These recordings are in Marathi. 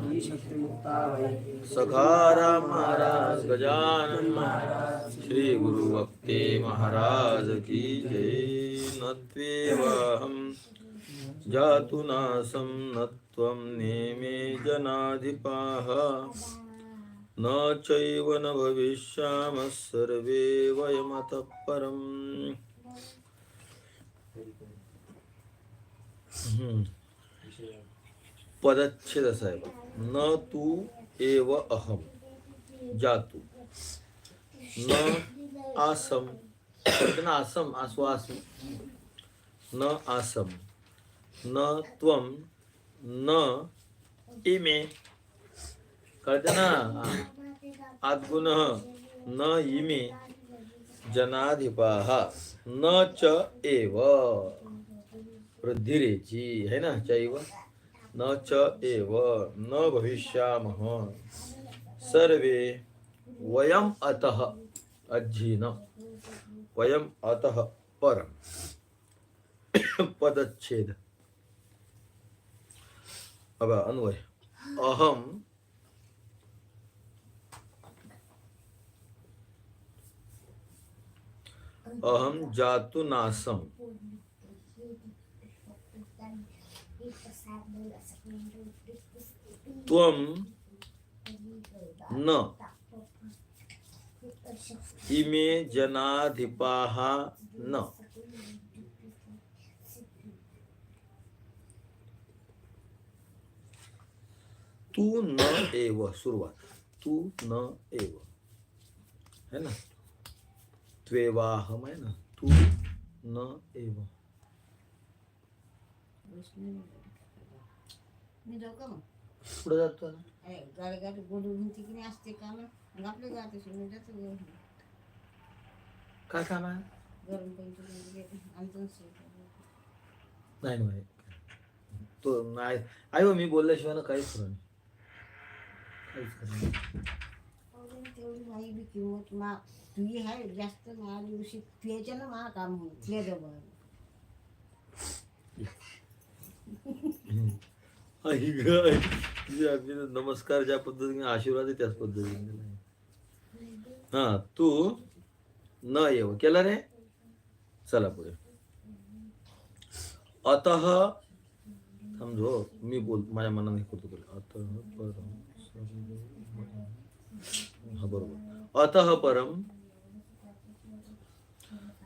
ही सखाराम महाराज गजानन महाराज श्री गुरु भक्ते महाराज की जय। नत्वेवाहम जातु नासं न त्वं नेमे जनाधिपाः। न चैव न भविष्यामः सर्वे वयमतः परम्। पदच्छेद साहेब न तू एव अहम। जातू। न आसम। ना आसम? आश्वासम न आसम। न त्वम न इमे। कळतं ना आद्गुण न इमे। जनाधिपाः। न च एव। वृद्धिरेची। है ना? चैव। न च एव न भविष्यामः। सर्वे वयम अतः अज्जीन वयम अतः परं पदच्छेद। अब अन्वय। अहम अहम जातु नासम। त्वम न। इमे जनाधिपाः न। तू न एव सुरुवात। तू न एव। है ना? त्वेवाहम है ना? तू न एव। मी. जाऊ का मग? पुढे जातो गाडी गाडी गोडी म्हणते की नाही असते का मग? आपल्या गावात असेल मी जातो घेऊन. काय काम आहे? गरम पैसे आमचं नसेल. नाही नाही. तो नाही. आई हो, मी बोलल्याशिवाय ना काहीच खरं नाही काहीच खरं नाही तेवढी नाही बी किंमत मा तुझी आहे जास्त मला दिवशी. तुझ्याच्या ना मला काम होईल. तुझ्या जवळ. नमस्कार ज्या पद्धतीने आशीर्वाद आहे त्याच पद्धतीने. हा तू न येव केला रे? चला पुढे. अतः समजो मी बोल माझ्या मनाने करतो तुला. अतः परम हा बरोबर. अतः परम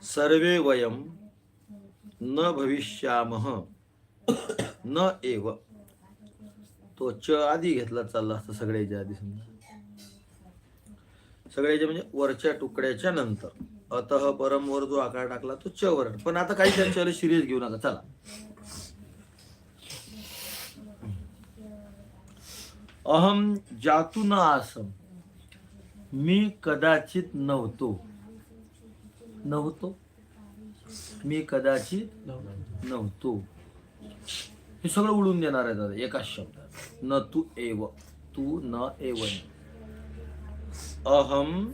सर्वे वयम न भविष्यामः न एव तो च आधी घेतला चालला असता सगळ्याच्या आधी समजा. सगळ्याच्या म्हणजे वरच्या तुकड्याच्या नंतर. अतः परम वर जो आकार टाकला तो च वर पण आता काही त्यांच्यावर सिरियस घेऊ नका चला. अहम जातू न आसम मी कदाचित नव्हतो. नव्हतो? मी कदाचित नव्हतो. हे सगळं उडून देणार आहे दादा एकाच शब्दात. न तू एव तू न एव अहम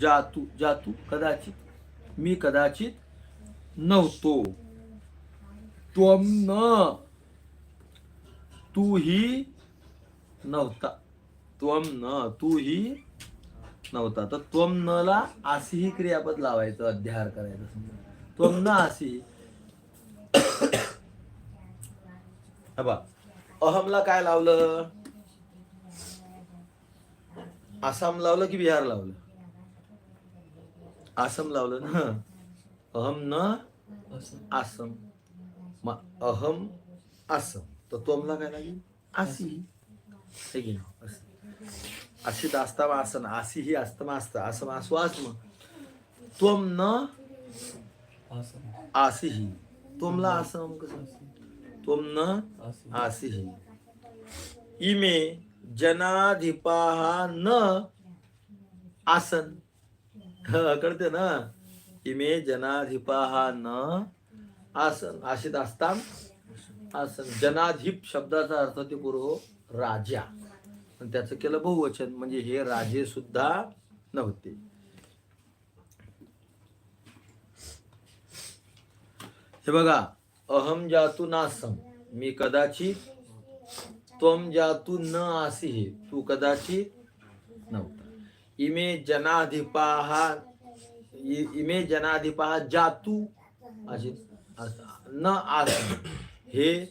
जातू जातू कदाचित मी कदाचित नव्हतो. त्वम न तूही नव्हता. त्वम न तूही नव्हता. तर त्वम न ला क्रियापद लावायचं अध्याहार करायचं. त्वम न आसी बा. अहमला काय लावलं? आसाम लावलं की बिहार लावलं? आसम लावलं ना? अहम न आसम. मग अहम आसम. तर तोमला काय लागेल? आसी. हे असं. अशी आसन. आसी ही आस्तमा असतं आसम आसू आसम. त्वम न आसी ही. तोमला आसम कसं? त्वम न आसिहि इमे जनाधिपाहा न आसन. कळते ना? इमे जनाधिपाहा न आसन. आशित असताम आसन. जनाधिप शब्दाचा अर्थ ते पूर्व राजा. आणि त्याचं केलं बहुवचन. म्हणजे हे राजे सुद्धा नव्हते. हे बघा. अहम जातू नासम मी कदाचित त्वम जातू न आसी तू कदाचित नव्हता. इमे जनाधिपाहा इ- इमे जनाधिपाहा जातू अशी न आसी. हे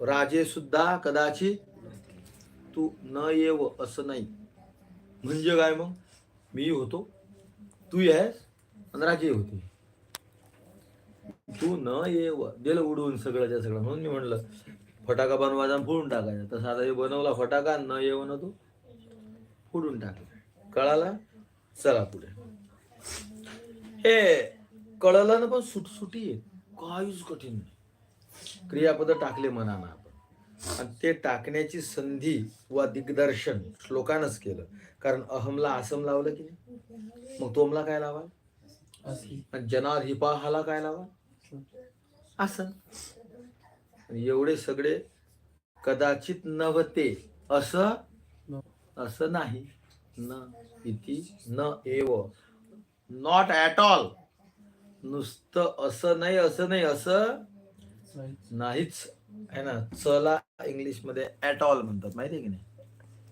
राजे सुद्धा कदाचित तू न येव असं नाही. म्हणजे काय मग? मी होतो. तू आहेस? आणि राजे होते. तू न येव दिलं उडवून सगळं सगळं. म्हणून मी म्हणलं फटाका बनवायचा फोडून टाकायचा. तसा आता हे बनवला फटाका न येऊ ना तू फोडून टाकला कळाला? चला पुढे. हे कळलं ना पण सुटसुटी आहे. काहीच कठीण नाही. क्रियापद टाकले मनानं आपण. आणि ते टाकण्याची संधी वा दिग्दर्शन श्लोकानंच केलं. कारण अहमला आसम लावलं की नाही? मग तोमला काय लावा आणि जनाधिपाहाला काय लावा आणि एवढे सगळे कदाचित नव्हते. असं? असं नाही. न इति न एव. नॉट ॲट ऑल नुसतं असं नाही असं नाही असं नाहीच. आहे ना? चला इंग्लिशमध्ये ऍट ऑल म्हणतात. माहिती आहे की नाही?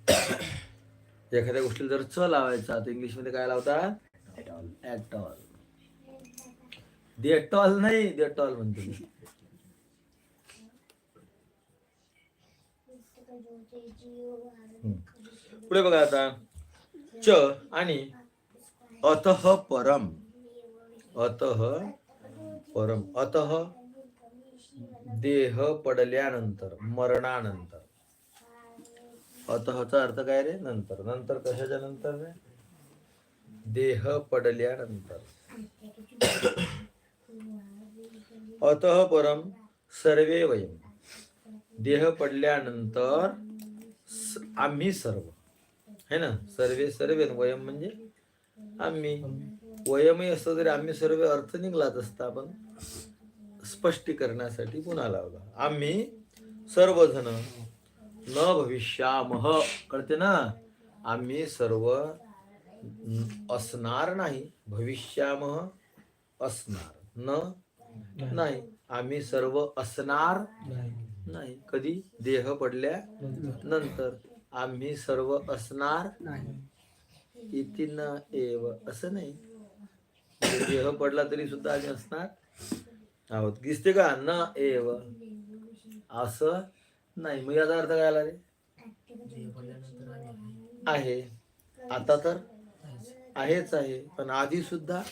एखाद्या गोष्टीला जर च लावायचा तर इंग्लिशमध्ये काय लावतात? ऍट ऑल देटॉल नाही देटॉल म्हणतो मी. पुढे बघा आता. च आणि अतः परम. अतः परम. अतः देह पडल्यानंतर मरणानंतर. अतःचा अर्थ काय रे? नंतर. नंतर कशाच्या नंतर रे? देह पडल्यानंतर. अतः परम सर्वे वयम देह पडल्यानंतर आम्ही सर्व. है ना? सर्वे सर्वे वयम म्हणजे आम्ही. वयमही असतं तरी आम्ही सर्व अर्थ निघलाच असता पण स्पष्टीकरणासाठी पुन्हा लावला. आम्ही सर्वजण न भविष्यामह. कळते ना? आम्ही सर्व असणार नाही. भविष्यामह असणार. न? नाही. आम्ही सर्व असणार? नाही. कधी? देह पडल्या नंतर. आम्ही सर्व असणार? इति न एव. असं नाही. म्हणजे देह पडला तरी सुद्धा आम्ही असणार? आहोत. दिसते का? न एव. असं नाही. मग याचा अर्थ काय आला रे? आहे. आता तर? आहेच आहे. पण आधी सुद्धा?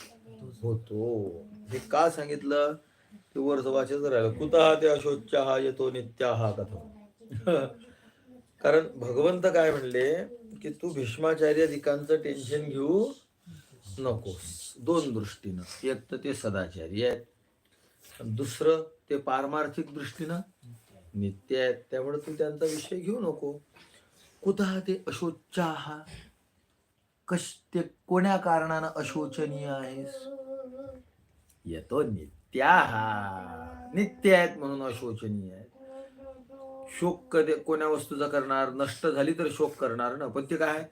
होतो. हे का सांगितलं? ते वर वाचत राहिलं. कुतः ते अशोच्या येतो नित्या हा कथा कारण भगवंत काय म्हणले की तू भीष्माचार्य अधिकांचं टेन्शन घेऊ नकोस. दोन दृष्टीनं. एक तर ते सदाचारी आहेत. दुसरं ते पारमार्थिक दृष्टीनं नित्य आहेत. त्यामुळे तू त्यांचा विषय घेऊ नको. कुतः ते अशोच्याहा कश ते कोण्या कारणानं अशोचनीय आहेस? येतो नित्याहा. नित्य आहेत म्हणून अशोचनीय आहेत. शोक कधी कोण्या वस्तूचा करणार नष्ट झाली तर शोक करणार ना? पण ते काय?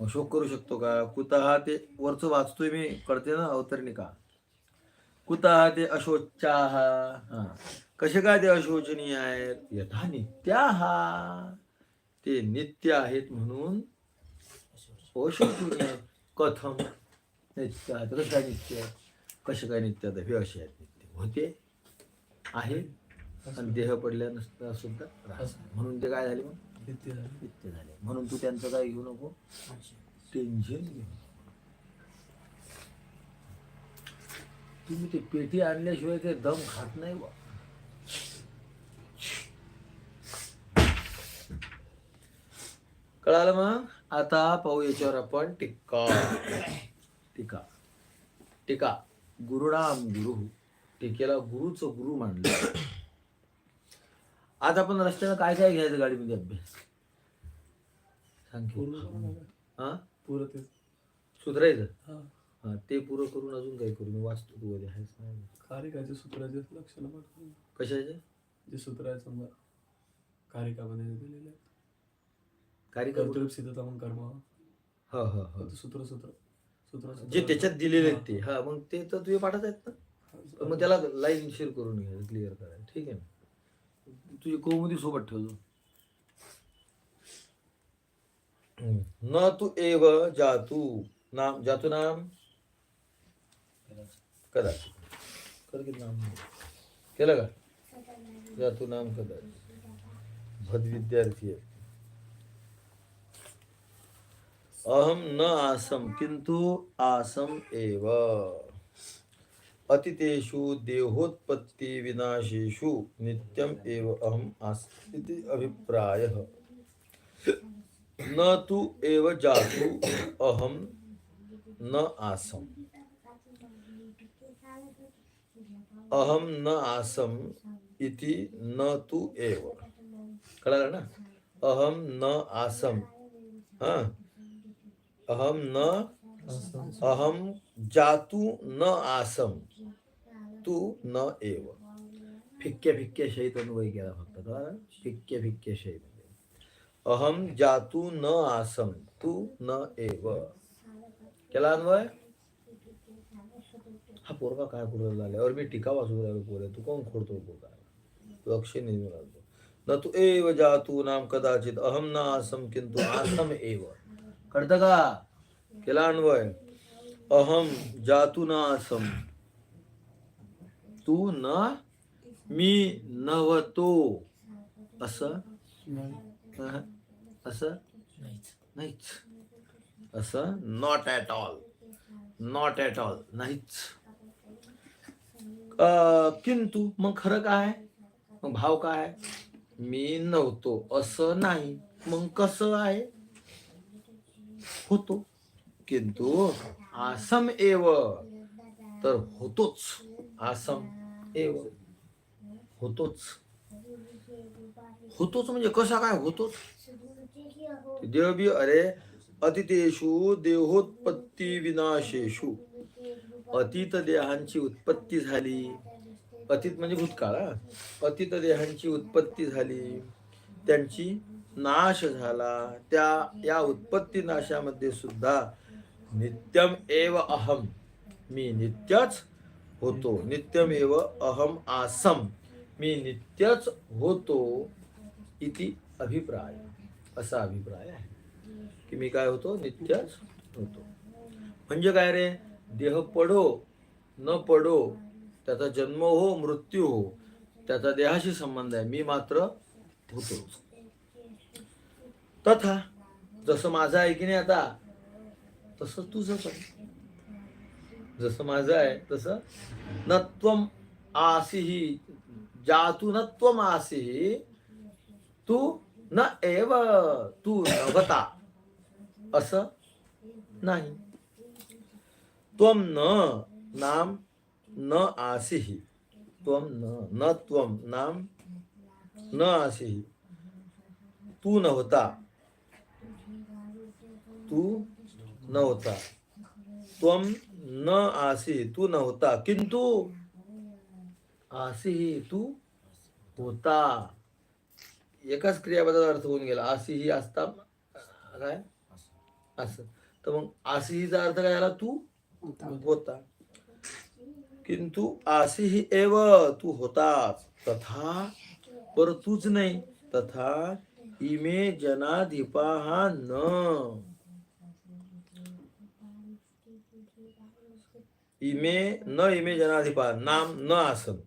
मग शोक करू शकतो का? कुतः ते वरचं वाचतोय मी कळते ना अवतरणिका? कुतः ते अशोचाह हा. कसे काय ते अशोचनीय आहेत? यथा नित्याहा. ते नित्य आहेत म्हणून अशोचनीय. कथम नित्य आहेत. कसं काय नित्य आहे कसे काय नित्य आहेत हे असे आहेत नित्य होते आहे आणि देह पडल्यानंतर सुद्धा राहतात. म्हणून ते काय झाले मग? नित्य झाले. म्हणून तू त्यांचं काय घेऊ नको? टेन्शन घेऊ. तुम्ही ते पेटी आणल्याशिवाय ते दम खात नाही बा. कळालं मग? आता पाहू याच्यावर आपण टिक्का टीका. टीका. गुरुणाम गुरु टीकेला गुरुच गुरु मानलं. आज आपण रस्त्यानं काय काय घ्यायचं गाडीमध्ये अभ्यास? सांग. हा? सुधारायचं? हा. ते पुरं करून अजून काय करू? मी वाचतो तू उद्या आहेस नाही कारिकाचे सूत्राचे लक्षण कशाचे? जे सूत्र आहेत समजा कारिकामध्ये दिलेले आहेत. कार्यक्रम कर्तृप सिद्धता मग कर्म. हा हा हा. सूत्र सूत्र. जे त्याच्यात दिलेले आहेत ते हा मग ते तर तुझे पाठवत आहेत ना मग त्याला लाईव्ह शेअर करून घ्या क्लिअर करा ठीक आहे ना तुझे कौमुदी सोबत ठेव न तू एव जातू नाम जातू नाम कदाचित कर नाम केलं का जातू नाम कदाचित भद विद्यार्थी आहे अहम न आसम किंतु आसम एव। अतितेषु देहोत्पत्ति विनाशेषु नित्यम एव अहम आसम इति अभिप्रायः। न तु एव जातु अहम न आसम। अहम न आसम इति न तु एव। कळालं ना? अहम न आसम। हा? अहम न अहम जातु न आसम तू न एव. फिक्क्या फिक्क्या शहीद अन्वय केला फक्त कळालं? फिक्क्या फिक्क्या शहीद अहम जातु न आसम तू न एव. केला अन्वय? हा पोरगा काय करू लागल्यावर मी टीका वाचू लागलो पोरे. तू कोण खोडतो पोरगा? तू अक्षय नेहमी लागतो. न तू एव जातू नाम कदाचित. अहम न आसम किंतु आसम एव. कळतं का केला अन्वय। अहम जातू न आसम तू न मी नव्हतो असं? असं? नाहीच. असं? Not at all not at all नाहीच. किंतु मग खरं काय? मग भाव काय? मी नव्हतो. असं नाही. मग कसं आहे? होतो. किंतु आसम एव तर होतोच. आसम एव होतोच. होतोच म्हणजे कसा काय होतोच? देवबी अरे अतितेषु देहोत्पत्ती विनाशेशु अतीत देहांची उत्पत्ती झाली. अतीत म्हणजे भूतकाळ हा. अतीत देहांची उत्पत्ती झाली. त्यांची नाश झाला. त्या या उत्पत्ती नाशामध्ये सुद्धा नित्यम एव अहम. मी नित्यच होतो. नित्यम एव अहम आसम. मी नित्यच होतो इति अभिप्राय. असा अभिप्राय आहे. की मी काय होतो? नित्यच होतो. म्हणजे काय रे? देह पडो न पडो त्याचा जन्म हो मृत्यू हो त्याचा देहाशी संबंध आहे. मी मात्र होतो तथा जसं माझं आहे की नाही आता तसं तुझं पण. जसं माझं आहे तसं नत्वम आसिही जातू नत्वम आसिही तू न एव तू नवता. असं नाही. त्वम न नाम न आसिही. त्वम न न त्वम नाम न आसिही. तू नव्हता. तू नव्हता. त्वम न आसी तू नव्हता. किंतु आसी तू होता. एकाच क्रियापदाचा अर्थ होऊन गेला. आसी ही असता काय? असं. तर मग आसी हिचा अर्थ काय झाला? तू होता. किंतु आसी ही एव तू होताच. तथा पर तूच नाही. तथा इमे जनाधिपा हा न. इमे न इमे जनाधिपा नाम न आसन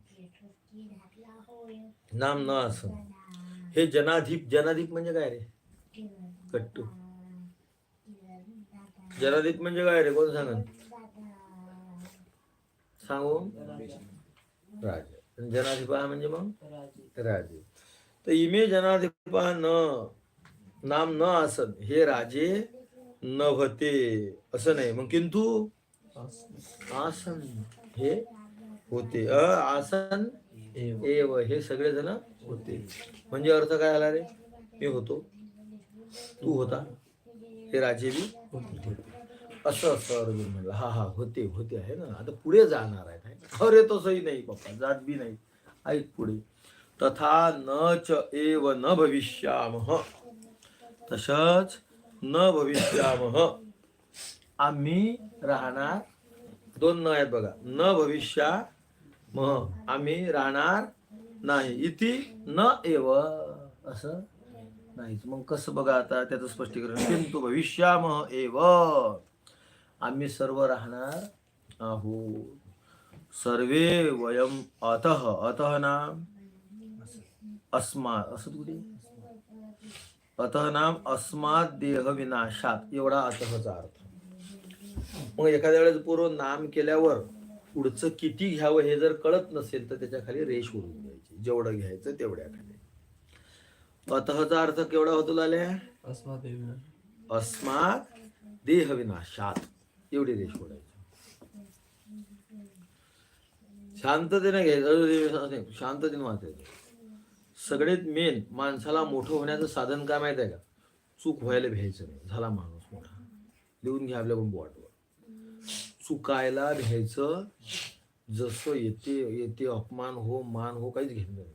नाम न आसन हे जनाधिप जनाधिप म्हणजे काय रे कट्टू जनाधिप म्हणजे काय रे कोण सांग सांगू राजे जनाधिपा म्हणजे मग राजे तर इमे जनाधिपा न नाम न आसन हे राजे न होते असं नाही मग किंतु आसन हे होते. अ आसन एव. हे सगळे जण होते. म्हणजे अर्थ काय आला रे? मी होतो. तू होता. हे राजे बी असं असं अर्जुन म्हणलं. हा हा होते होते आहे ना. आता पुढे जाणार आहे. अरे तसंही नाही बाप्पा. जात बी नाही. ऐक पुढे. तथा न च एव न भविष्यामः. तसंच न भविष्यामः. आम्ही राहणार दोन न आहेत बघा न भविष्या मह आम्ही राहणार नाही. इति न एव असं नाहीच. मग कसं बघा आता त्याचं स्पष्टीकरण. किंतु भविष्याम एव. आम्ही सर्व राहणार आहोत. सर्वे वयम अतः अतः नाम अस्मा असं कुठे? अतः नाम अस्मात देह विनाशात एवढा अतःचा अर्थ. मग एखाद्या वेळेस पूर्व नाम केल्यावर पुढचं किती घ्यावं हे जर कळत नसेल तर त्याच्याखाली रेष ओढून द्यायची जेवढं घ्यायचं तेवढ्या खाली. अतःचा अर्थ केवढा होतो लाल्या? अस्मात देवी अस्मात देह विनाशात एवढी रेष ओढायची. शांततेने घ्यायचं. शांततेने वाचायचं. सगळ्यात मेन माणसाला मोठं होण्याचं साधन काय माहीत आहे का? चूक व्हायला भ्यायचं नाही. झाला माणूस मोठा. लिहून घ्या आपल्या बोटवर चुकायला घ्यायचं. जसं येते येते अपमान हो मान हो काहीच घेत नाही.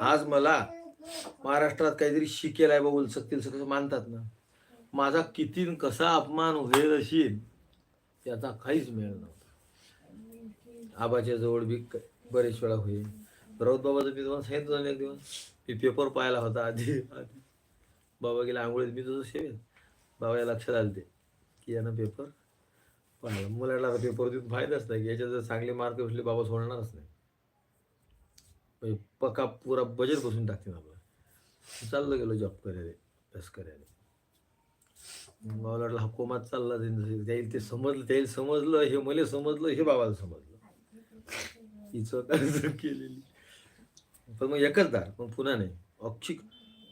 आज मला महाराष्ट्रात काहीतरी शिकेल आहे बाबूल सकतील सगळं मानतात ना. माझा किती न कसा अपमान होईल असेल त्याचा काहीच मेळ नव्हता. आबाच्या जवळ बी बरेच वेळा होईल. राऊत बाबाचं मी तुम्हाला सांगितलं एक दिवस. मी पेपर पाहिला होता आधी आधी. बाबा गेला आंघोळीत मी तुझं सेवेल बाबा या लक्षात आलं ते. की यानं पेपर पाहिला मुलाला पेपर देऊन फायदाच नाही. की याच्यात जर चांगले मार्क बसले बाबा सोडणारच नाही. म्हणजे पक्का पुरा बजेट बसून टाकते आपलं. चाललं गेलो जॉब करायला अभ्यास करायला मला वाटलं हा कोमात चालला जाईल ते समजलं त्याला समजलं हे मला समजलं हे बाबाला समजलं. हिचं काय केलेली. पण मग एकच दार पण पुन्हा नाही. अक्षिक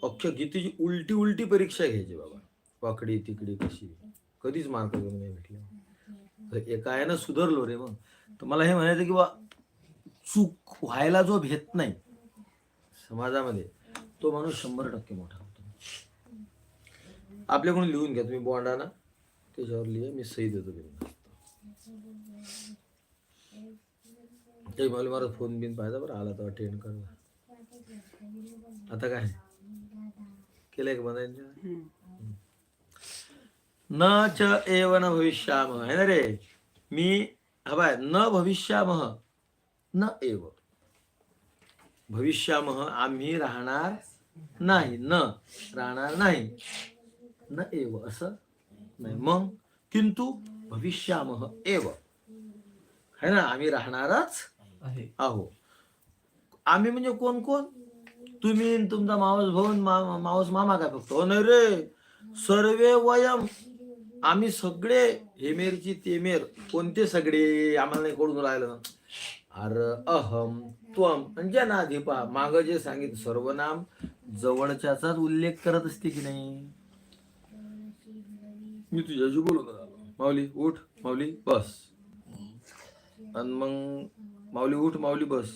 अख्ख्या गीतेची उलटी उलटी परीक्षा घ्यायची बाबा. वाकडी तिकडी कशी. कधीच मार्क कमी नाही भेटले. तर एका आहे ना सुधारलो रे मग. तर मला हे म्हणायचं की बा चूक व्हायला जो भेट नाही समाजामध्ये तो माणूस शंभर टक्के मोठा होतो. आपल्याकडून लिहून घ्या तुम्ही बॉन्डा ना त्याच्यावर लिहा मी सही देतो. ते मला मला फोन बिन पाहिजे बरं आला तर अटेंड कर. आता काय? केलंय का बनायचं न च एव न भविष्यामह आहे ना रे? मी हवाय न भविष्यामह न एव. भविष्यामह आम्ही राहणार नाही. न राहणार नाही. न एव असं नाही. मग किंतु भविष्यामह एव. है ना? आम्ही राहणारच आहे. आम्ही म्हणजे कोण कोण? तुम्ही तुमचा मावस भाऊ आणि मा- मावस मामा काय फक्त? हो नाही रे? सर्वे वयम आम्ही सगळे हेमेरची तेमेर कोणते सगळे? आम्हाला नाही कळून राहिलं. अर अहम त्वम आणि जनाधिपा. माग जे सांगितलं सर्वनाम. जवळच्याचाच उल्लेख करत असते की नाही? मी तुझ्याशी बोलून माऊली उठ. माऊली बस. आणि मग माऊली उठ. माऊली बस.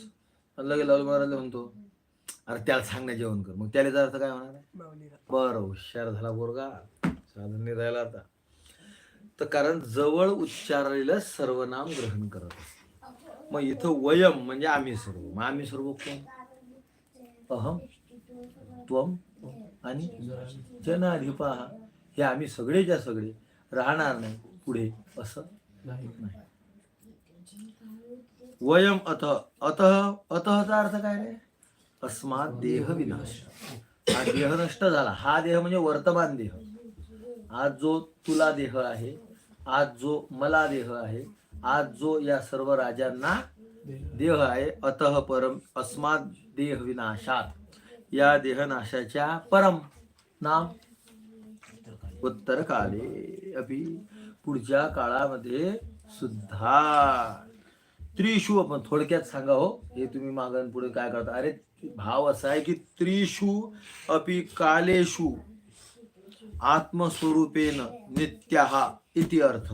आणि लगे लाल महाराज म्हणतो अरे त्याला सांग ना जेवण कर. मग त्याला अर्थ काय होणार? बरं हुशार झाला पोरगा. साधन नाही राहिला आता. तर कारण जवळ उच्चारलेलं सर्वनाम ग्रहण करत असते. मग इथं वयम म्हणजे आम्ही सर्व. मग आम्ही सर्व कोण? अहम त्वम आणि जनाधिपा. हे आम्ही सगळेच्या सगळे राहणार नाही पुढे असं नाही. वयम अथ अत अतचा अर्थ काय रे? अस्मात देह विनाश. हा देह नष्ट झाला. हा देह म्हणजे वर्तमान देह. आज जो तुला देह आहे आज जो मला देह आहे आज जो या सर्व राजांना देह. आहे अतः परम अस्मात देह विनाशात. या देहनाशाच्या परम नाम उत्तर काले अभि पुढच्या काळामध्ये सुद्धा. त्रिशू आपण थोडक्यात सांगा हो हे तुम्ही मागण पुढे काय करता? अरे भाव असा आहे की त्रिशू अपि कालेषु आत्मस्वरूपेन नित्या इति अर्थ।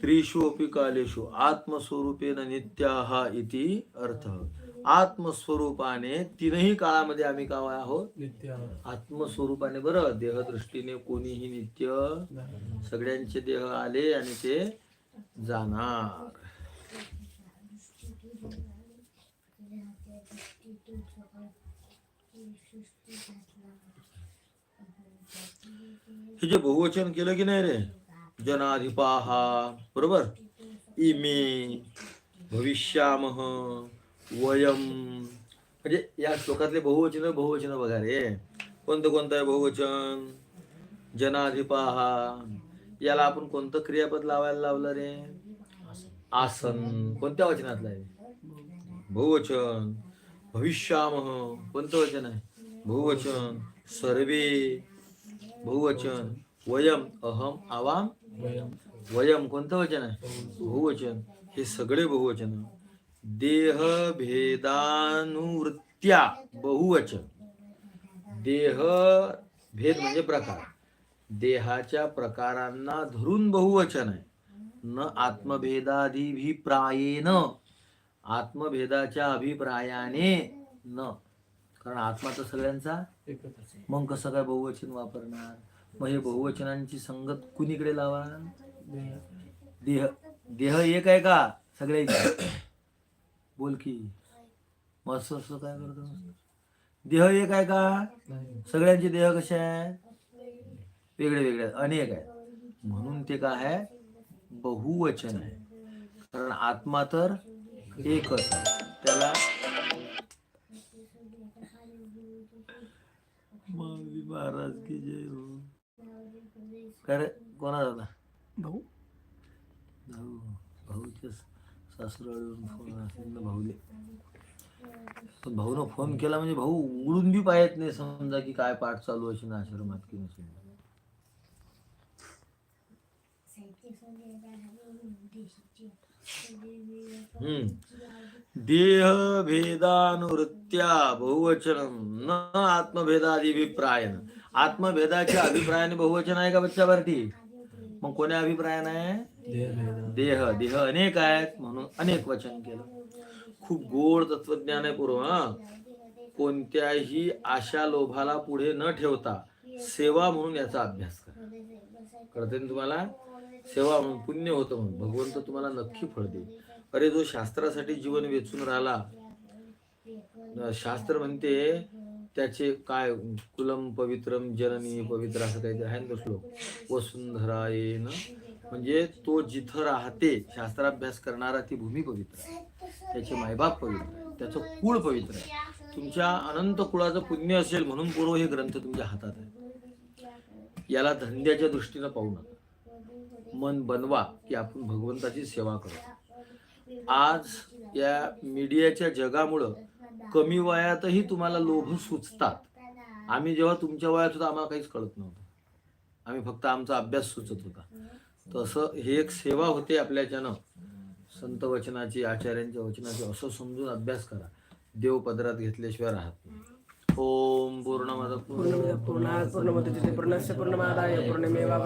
त्रिषु अपि कालेषु आत्मस्वरूपेन नित्या इति अर्थ। आत्मस्वरूपाने तीनही काळामध्ये आम्ही काय आहोत? नित्य आत्मस्वरूपाने बरं देहदृष्टीने कोणीही नित्य. सगळ्यांचे देह आले आणि ते जाणार. हे जे बहुवचन केलं की नाही रे? जनाधिपाहा बरोबर? इमे भविष्यामह वयम. म्हणजे या श्लोकातले बहुवचन बहुवचन बघा रे. कोणतं कोणतं आहे बहुवचन? जनाधिपाहा. याला आपण कोणतं क्रियापद लावायला लावलं रे? आसन. कोणत्या वचनातलं आहे? बहुवचन. भविष्यामह. कोणतं वचन आहे? बहुवचन. सर्वे. बहुवचन वयम अहम आवाम? वयम कोणतं वचन आहे? बहुवचन. हे सगळे बहुवचन. देह भेदानुवृत्त्या बहुवचन. देह भेद म्हणजे प्रकार. देहाच्या प्रकारांना धरून बहुवचन आहे. न आत्मभेदाधिभिप्रायेन आत्मभेदाच्या अभिप्रायाने न. कारण आत्मा तर सगळ्यांचा मग कसं काय बहुवचन वापरणार? मग हे बहुवचनांची संगत कुणीकडे लावा देह. देह एक आहे का? सगळ्याची. बोल की. मस्त असं काय करतो? देह एक आहे का? सगळ्यांचे देह कसे आहे वेगळे वेगळे अनेक आहेत. म्हणून ते काय आहे? बहुवचन आहे. कारण आत्मा तर एकच आहे. त्याला माऊली महाराज की जय हो. काय रे? कोणा झाला भाऊ. भाऊ. भाऊच्या सासरवाडीवरून फोन असेल ना भाऊले. पण भाऊनं फोन केला म्हणजे भाऊ उघडून बी पाहत नाही समजा की काय पाठ चालू असेल. आश्रमात की नसेल हम्म. देह भेदानुवृत्त्या बहुवचन न आत्मभेदाधिभिप्रायन आत्मभेदाच्या अभिप्रायाने बहुवचन आहे का बच्चा भारती मग कोण्या अभिप्रायाने? आहे देह. देह देह अनेक आहेत म्हणून अनेक वचन केलं. खूप गोड तत्वज्ञान आहे पूर्व कोणत्याही आशा लोभाला पुढे न ठेवता सेवा म्हणून याचा अभ्यास करा. कळते तुम्हाला? सेवा म्हणून पुण्य होतं म्हणून. भगवंत तुम्हाला नक्की फळ देईल. अरे जो शास्त्रासाठी जीवन वेचून राहिला. शास्त्र म्हणते त्याचे काय कुलम पवित्रम जननी पवित्र असं काहीतरी आहे ना श्लोक. वसुंधरा येन म्हणजे तो जिथं राहते शास्त्राभ्यास करणारा ती भूमी पवित्र आहे. त्याचे मायबाप पवित्र आहे. त्याचं कुळ पवित्र आहे. तुमच्या अनंत कुळाचं पुण्य असेल म्हणून पूर्व हे ग्रंथ तुमच्या हातात आहे. याला धंद्याच्या दृष्टीनं पाहू नका. मन बनवा की आपण भगवंताची सेवा करू. आज या मीडियाच्या जगामुळं कमी वयातही तुम्हाला लोभ सुचतात. आम्ही जेव्हा तुमच्या वयात होतो आम्हाला काहीच कळत नव्हतं. आम्ही फक्त आमचा अभ्यास सुचत होता. तसं हे एक सेवा होते आपल्याच्यानं. संत वचनाची आचार्यांच्या वचनाची असं समजून अभ्यास करा. देव पदरात घेतल्याशिवाय राहत नाही. ओम पूर्ण माझा पूर्ण पूर्ण पूर्ण पूर्णमादाय पूर्णमेवा